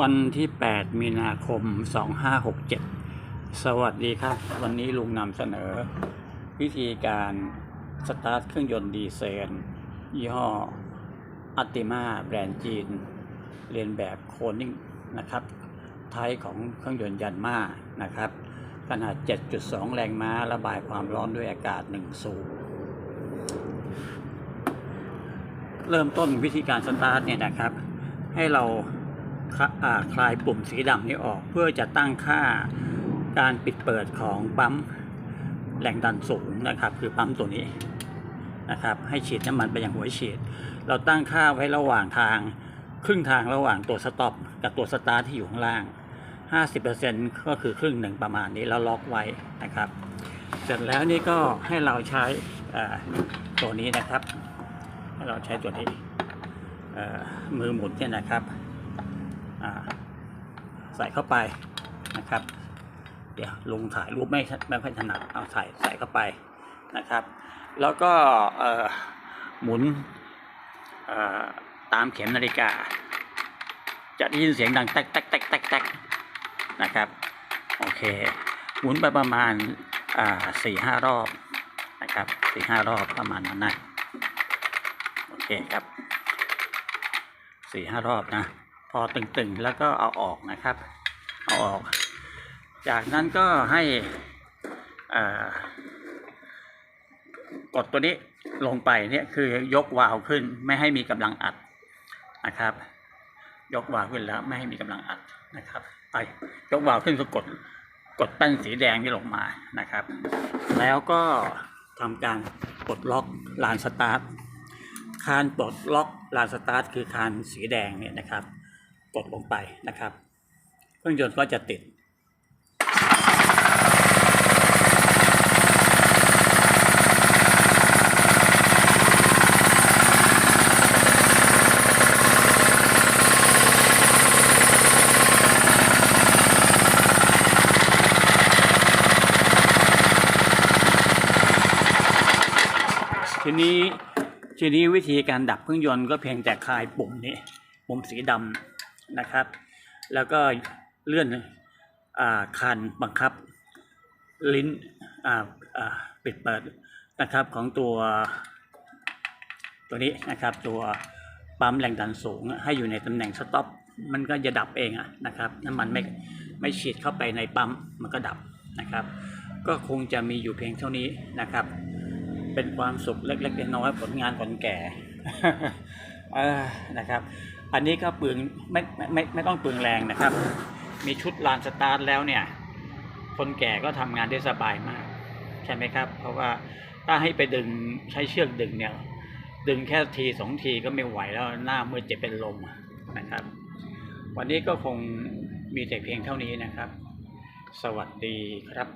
วันที่ 8 มีนาคม 2567 สวัสดีครับ วันนี้ลุงนำเสนอ วิธีการสตาร์ทเครื่องยนต์ดีเซลยี่ห้ออัติมาแบรนด์จีน เรียนแบบโคนิ่งนะครับไทยของเครื่องยนต์ยันมานะครับ ขนาด 7.2 แรงม้าระบายความร้อนด้วยอากาศ1สูบเริ่มต้นวิธีการสตาร์ทเนี่ยนะครับ ให้เรา คลาคลายปุ่มสีดำนี้ออก เพื่อจะตั้งค่าการปิดเปิดของปั๊มแรงดันสูงนะครับ คือปั๊มตัวนี้นะครับให้ฉีดน้ำมันไปอยังหัวฉีด เราตั้งค่าไว้ระหว่างทาง ครึ่งทางระหว่างตัวสต็อปกับตัวสตาร์ทที่อยู่ข้างล่าง 50%ก็คือครึ่งหนึ่งประมาณนี้แล้วล็อกไว้นะครับ เสร็จแล้วนี่ก็ให้เราใช้ตัวนี้นะครับ ให้เราใช้ตัวนี้มือหมุนเนี่ยนะครับ ใส่เข้าไปนะครับ เดี๋ยวลุงถ่ายรูปไม่ไม่ค่อยถนัดเอาใส่ใส่เข้าไปนะครับ แล้วก็หมุนตามเข็มนาฬิกา จะได้ยินเสียงดังแตกแตกแตกแตกแตกนะครับโอเคหมุนไปประมาณสี่ห้ารอบนะครับสี่ห้ารอบประมาณนั้นนะโอเคครับสี่ห้ารอบนะ พอตึงๆแล้วก็เอาออกนะครับเอาออก จากนั้นก็ให้กดตัวนี้ลงไปเนี่ยคือยกวาล์วขึ้นไม่ให้มีกำลังอัดนะครับ ยกวาล์วขึ้นแล้วไม่ให้มีกำลังอัดนะครับไปยกวาล์วขึ้นก็กดกดแป้นสีแดงที่ลงมานะครับ แล้วก็ทำการปลดล็อกลานสตาร์ทคานปลดล็อกลานสตาร์ทคือคานสีแดงเนี่ยนะครับ กดลงไปนะครับ เครื่องยนต์ก็จะติดทีนี้ทีนี้วิธีการดับเครื่องยนต์ก็เพียงแต่คลายปุ่มนี้ปุ่มสีดำ นะครับ แล้วก็เลื่อนอคันบังคับลิ้นปิดเปิดนะครับของตัวตัวนี้นะครับตัวปั๊มแรงดันสูงให้อยู่ในตำแหน่งสต็อปมันก็จะดับเองนะครับน้ำมันไม่ไม่ฉีดเข้าไปในปั๊มมันก็ดับนะครับ ก็คงจะมีอยู่เพียงเท่านี้นะครับ เป็นความสุขเล็กๆน้อยๆผลงานคนแก่นะครับ อันนี้ก็ปึงไม่ไม่ไม่ไม่ต้องปึงแรงนะครับ มีชุดลานสตาร์ทแล้วเนี่ย คนแก่ก็ทำงานได้สบายมาก ใช่ไหมครับ เพราะว่าถ้าให้ไปดึงใช้เชือกดึงเนี่ย ดึงแค่ทีสองทีก็ไม่ไหวแล้วหน้ามืดจะเป็นลมนะครับ วันนี้ก็คงมีแต่เพียงเท่านี้นะครับ สวัสดีครับ